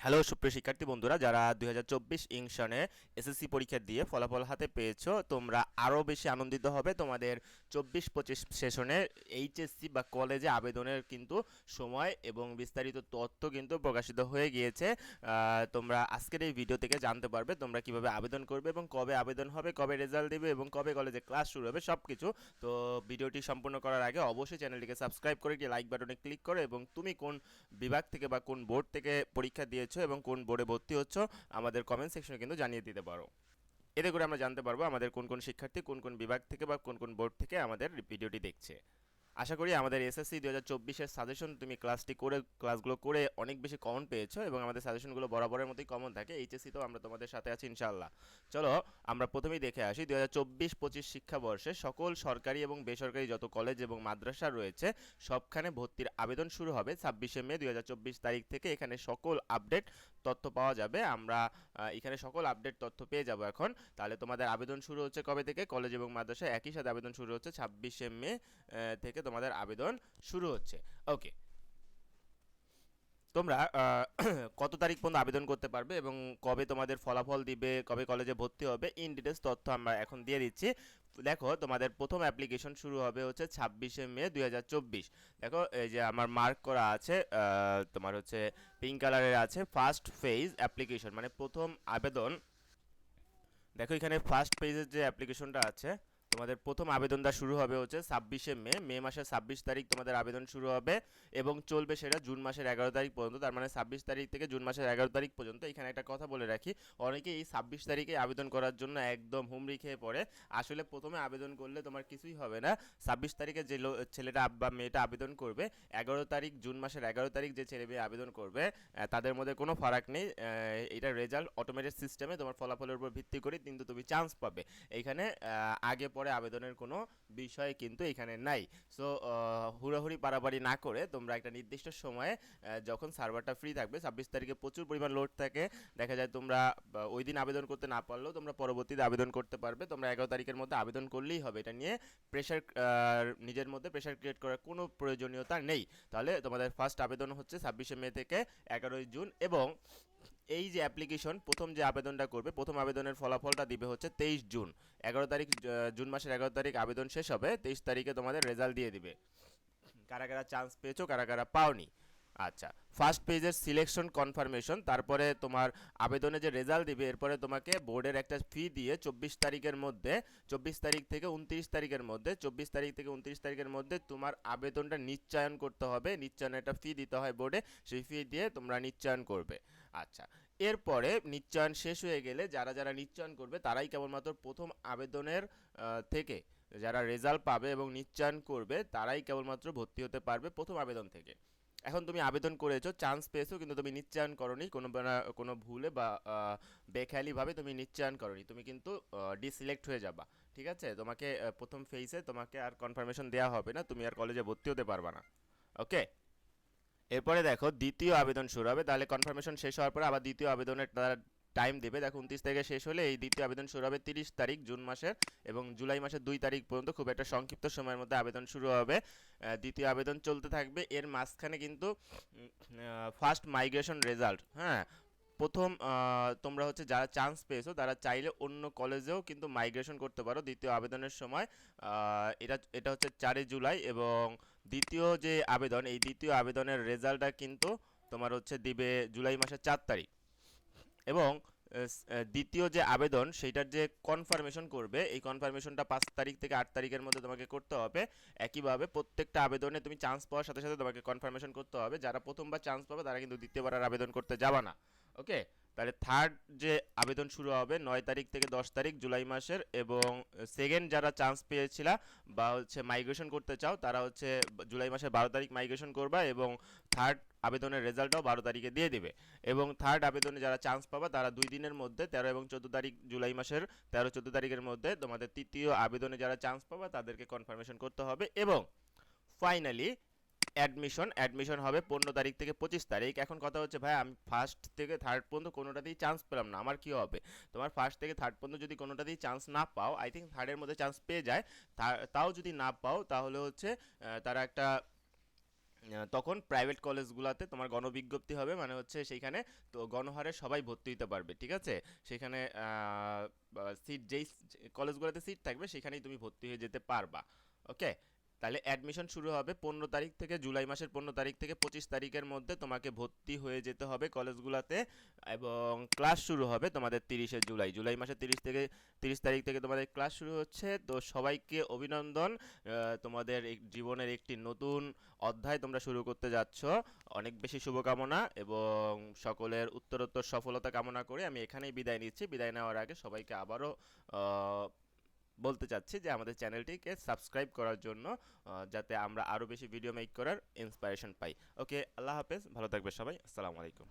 Hello, সুপ্রিয় শিক্ষার্থী বন্ধুরা, যারা দুই হাজার চব্বিশ ইংশনে এসএসসি পরীক্ষা দিয়ে ফলাফল হাতে পেয়েছ, তোমরা আরও বেশি আনন্দিত হবে। তোমাদের চব্বিশ পঁচিশ সেশনে এইচএসসি বা কলেজে আবেদনের কিন্তু সময় এবং বিস্তারিত তথ্য কিন্তু প্রকাশিত হয়ে গিয়েছে। তোমরা আজকের এই ভিডিও থেকে জানতে পারবে তোমরা কীভাবে আবেদন করবে এবং কবে আবেদন হবে, কবে রেজাল্ট দেবে এবং কবে কলেজে ক্লাস শুরু হবে সব কিছু তো ভিডিওটি সম্পূর্ণ করার আগে অবশ্যই চ্যানেলটিকে সাবস্ক্রাইব করে একটি লাইক বাটনে ক্লিক করো এবং তুমি কোন বিভাগ থেকে বা কোন বোর্ড থেকে পরীক্ষা দিয়েছ এবং কোন বোর্ডে ভর্তি হচ্ছ, আমাদের কমেন্ট সেকশনে কিন্তু জানিয়ে দিতে পারো। এতে করে আমরা জানতে পারব আমাদের কোন কোন শিক্ষার্থী কোন কোন বিভাগ থেকে বা কোন কোন বোর্ড থেকে আমাদের ভিডিওটি দেখছে। আশা করি আমাদের এসএসসি দু হাজার চব্বিশের সাজেশন তুমি ক্লাসটি করে ক্লাসগুলো করে অনেক বেশি কমন পেয়েছ এবং আমাদের সাজেশনগুলো বরাবরের মতোই কমন থাকে। এইচএসসিতেও আমরা তোমাদের সাথে আছি ইনশাল্লাহ চলো, আমরা প্রথমেই দেখে আসি দু হাজার চব্বিশ পঁচিশ শিক্ষাবর্ষে সকল সরকারি এবং বেসরকারি যত কলেজ এবং মাদ্রাসা রয়েছে, সবখানে ভর্তির আবেদন শুরু হবে ছাব্বিশে মে দু হাজার চব্বিশ তারিখ থেকে। এখানে সকল আপডেট তথ্য পাওয়া যাবে। আমরা এখানে সকল আপডেট তথ্য পেয়ে যাব এখন। তাহলে তোমাদের আবেদন শুরু হচ্ছে কবে থেকে? কলেজ এবং মাদ্রাসা একই সাথে আবেদন শুরু হচ্ছে ছাব্বিশে মে থেকে তোমাদের আবেদন শুরু হচ্ছে। ওকে তোমরা কত তারিখ পর্যন্ত আবেদন করতে পারবে এবং কবে তোমাদের ফলাফল দিবে, কবে কলেজে ভর্তি হবে ইন ডিটেলস তথ্য আমরা এখন দিয়ে দিচ্ছি। দেখো, তোমাদের প্রথম অ্যাপ্লিকেশন শুরু হবে হচ্ছে ছাব্বিশে মে দুই হাজার চব্বিশ। দেখো, এই যে আমার মার্ক করা আছে তোমার হচ্ছে পিঙ্ক কালারের আছে ফার্স্ট ফেজ অ্যাপ্লিকেশন মানে প্রথম আবেদন। দেখো, এখানে ফার্স্ট পেজের যে অ্যাপ্লিকেশনটা আছে তোমাদের প্রথম আবেদনটা শুরু হবে হচ্ছে ছাব্বিশে মে মে মাসের ছাব্বিশ তারিখ তোমাদের আবেদন শুরু হবে এবং চলবে সেটা জুন মাসের এগারো তারিখ পর্যন্ত তার মানে ছাব্বিশ তারিখ থেকে জুন মাসের এগারো তারিখ পর্যন্ত। এখানে একটা কথা বলে রাখি অনেকে এই ছাব্বিশ তারিখে আবেদন করার জন্য একদম হুমড়ি খেয়ে পড়ে। আসলে প্রথমে আবেদন করলে তোমার কিছুই হবে না। ছাব্বিশ তারিখে যে ছেলেটা বা মেয়েটা আবেদন করবে এগারো তারিখ জুন মাসের এগারো তারিখ যে ছেলে মেয়ে আবেদন করবে তাদের মধ্যে কোনো ফারাক নেই। এটা রেজাল্ট অটোমেটেড সিস্টেমে তোমার ফলাফলের উপর ভিত্তি করে কিন্তু তুমি চান্স পাবে। এইখানে আহ, আগে পরে আবেদনের কোনো বিষয় কিন্তু এখানে নাই। সো হুড়াহুড়ি পারাবাড়ি না করে তোমরা একটা নির্দিষ্ট সময়ে যখন সার্ভারটা ফ্রি থাকবে, ছাব্বিশ তারিখে প্রচুর পরিমাণ লোড থাকে। দেখা যায় তোমরা ওই দিন আবেদন করতে না পারলেও তোমরা পরবর্তীতে আবেদন করতে পারবে। তোমরা এগারো তারিখের মধ্যে আবেদন করলেই হবে। এটা নিয়ে প্রেশার নিজের মধ্যে প্রেশার ক্রিয়েট করার কোনো প্রয়োজনীয়তা নেই। তাহলে তোমাদের ফার্স্ট আবেদন হচ্ছে ছাব্বিশে মে থেকে এগারোই জুন এবং এই যে অ্যাপ্লিকেশন প্রথম যে আবেদনটা করবে, প্রথম আবেদনের ফলাফলটা দিবে হচ্ছে তেইশ জুন। এগারো তারিখ জুন মাসের এগারো তারিখ আবেদন শেষ হবে, তেইশ তারিখে তোমাদের রেজাল্ট দিয়ে দিবে। কারা কারা চান্স পেয়েছ, কারা কারা পাওনি? আচ্ছা ফার্স্ট পেজের সিলেকশন কনফার্মেশন তারপরে তোমার আবেদনে যে রেজাল্ট দিবে, এরপরে তোমাকে বোর্ডের একটা ফি দিয়ে চব্বিশ তারিখের মধ্যে, চব্বিশ তারিখ থেকে উনত্রিশ তারিখের মধ্যে, চব্বিশ তারিখ থেকে উনত্রিশ তারিখের মধ্যে তোমার আবেদনটা নিশ্চয়ন করতে হবে, নিশ্চয়নের একটা ফি দিতে হয় বোর্ডে সেই ফি দিয়ে তোমরা নিশ্চয়ন করবে। আচ্ছা এরপরে নিশ্চয়ন শেষ হয়ে গেলে যারা যারা নিশ্চয়ন করবে, তারাই কেবলমাত্র প্রথম আবেদনের থেকে যারা রেজাল্ট পাবে এবং নিশ্চয়ন করবে, তারাই কেবলমাত্র ভর্তি হতে পারবে প্রথম আবেদন থেকে। এখন তুমি আবেদন করেছ চান্স পেয়েছ, কিন্তু তুমি নিশ্চয়ন করনি, কোনো কোনো ভুলে বা বেখেয়ালিভাবে তুমি নিশ্চয়ন করনি। তুমি কিন্তু ডিসিলেক্ট হয়ে যাবা, ঠিক আছে? তোমাকে প্রথম ফেজে তোমাকে আর কনফার্মেশন দেওয়া হবে না, তুমি আর কলেজে ভর্তি হতে পারবা না ওকে এরপরে দেখো, দ্বিতীয় আবেদন শুরু হবে, তাহলে কনফার্মেশন শেষ হওয়ার পরে আবার দ্বিতীয় আবেদনের তারা টাইম দেবে। দেখো, উনত্রিশ তারিখে শেষ হলে এই দ্বিতীয় আবেদন শুরু হবে তিরিশ তারিখ, জুন মাসের এবং জুলাই মাসের দুই তারিখ পর্যন্ত খুব একটা সংক্ষিপ্ত সময়ের মধ্যে আবেদন শুরু হবে। দ্বিতীয় আবেদন চলতে থাকবে। এর মাঝখানে কিন্তু ফার্স্ট মাইগ্রেশন রেজাল্ট হ্যাঁ? প্রথম তোমরা হচ্ছে যারা চান্স পেয়েছ, তারা চাইলে অন্য কলেজেও কিন্তু মাইগ্রেশন করতে পারো দ্বিতীয় আবেদনের সময়। এটা এটা হচ্ছে চারই জুলাই এবং দ্বিতীয় যে আবেদন, এই দ্বিতীয় আবেদনের রেজাল্টটা কিন্তু তোমার হচ্ছে দিবে জুলাই মাসের চার তারিখ। এবং দ্বিতীয় যে আবেদন সেইটার যে কনফার্মেশন করবে, এই কনফার্মেশনটা পাঁচ তারিখ থেকে আট তারিখের মধ্যে তোমাকে করতে হবে। একইভাবে প্রত্যেকটা আবেদনে তুমি চান্স পাওয়ার সাথে সাথে তোমাকে কনফার্মেশন করতে হবে। যারা প্রথমবার চান্স পাবে, তারা কিন্তু দ্বিতীয়বার আর আবেদন করতে যাবা না। ওকে? তাহলে থার্ড যে আবেদন শুরু হবে, নয় তারিখ থেকে দশ তারিখ, জুলাই মাসের এবং সেকেন্ড যারা চান্স পেয়েছিলা বা হচ্ছে মাইগ্রেশন করতে চাও, তারা হচ্ছে, জুলাই মাসের বারো তারিখ মাইগ্রেশন করবা এবং থার্ড আবেদনের রেজাল্টটাও বারো তারিখে দিয়ে দেবে। এবং থার্ড আবেদনে যারা চান্স পাবা, তারা দুই দিনের মধ্যে তেরো এবং চোদ্দ তারিখ জুলাই মাসের তেরো, চোদ্দ তারিখের মধ্যে তোমাদের তৃতীয় আবেদনে যারা চান্স পাবা, তাদেরকে কনফার্মেশন করতে হবে। এবং ফাইনালি অ্যাডমিশন অ্যাডমিশন হবে পনেরো তারিখ থেকে পঁচিশ তারিখ। এখন কথা হচ্ছে, ভাই, আমি ফার্স্ট থেকে থার্ড পর্যন্ত কোনোটাতেই চান্স পেলাম না। আমার কি হবে? তোমার ফার্স্ট থেকে থার্ড পর্যন্ত যদি কোনোটাতেই চান্স না পাও আই থিঙ্ক থার্ডের মধ্যে চান্স পেয়ে যায়। তাও যদি না পাও, তাহলে হচ্ছে তারা একটা তখন প্রাইভেট কলেজগুলোতে তোমার গণবিজ্ঞপ্তি হবে মানে হচ্ছে সেইখানে তো গণহারে সবাই ভর্তি হতে পারবে, ঠিক আছে? সেখানে সিট যেই কলেজগুলোতে সিট থাকবে, সেখানেই তুমি ভর্তি হয়ে যেতে পারবা ওকে তাহলে অ্যাডমিশন শুরু হবে পনেরো তারিখ থেকে, জুলাই মাসের পনেরো তারিখ থেকে পঁচিশ তারিখের মধ্যে তোমাকে ভর্তি হয়ে যেতে হবে কলেজগুলোতে এবং ক্লাস শুরু হবে তোমাদের তিরিশে জুলাই। জুলাই মাসের তিরিশ থেকে, তিরিশ তারিখ থেকে তোমাদের ক্লাস শুরু হচ্ছে। তো সবাইকে অভিনন্দন। তোমাদের জীবনের একটি নতুন অধ্যায় তোমরা শুরু করতে যাচ্ছ। অনেক বেশি শুভকামনা এবং সকলের উত্তরোত্তর সফলতা কামনা করে আমি এখানেই বিদায় নিচ্ছি। বিদায় নেওয়ার আগে সবাইকে আবারও বলতে চাচ্ছি যে আমাদের চ্যানেলটিকে সাবস্ক্রাইব করার জন্য যাতে আমরা আরও বেশি ভিডিও মেক করার ইন্সপিরেশন পাই। ওকে আল্লাহ হাফেজ, ভালো থাকবে সবাই, আসসালামু আলাইকুম।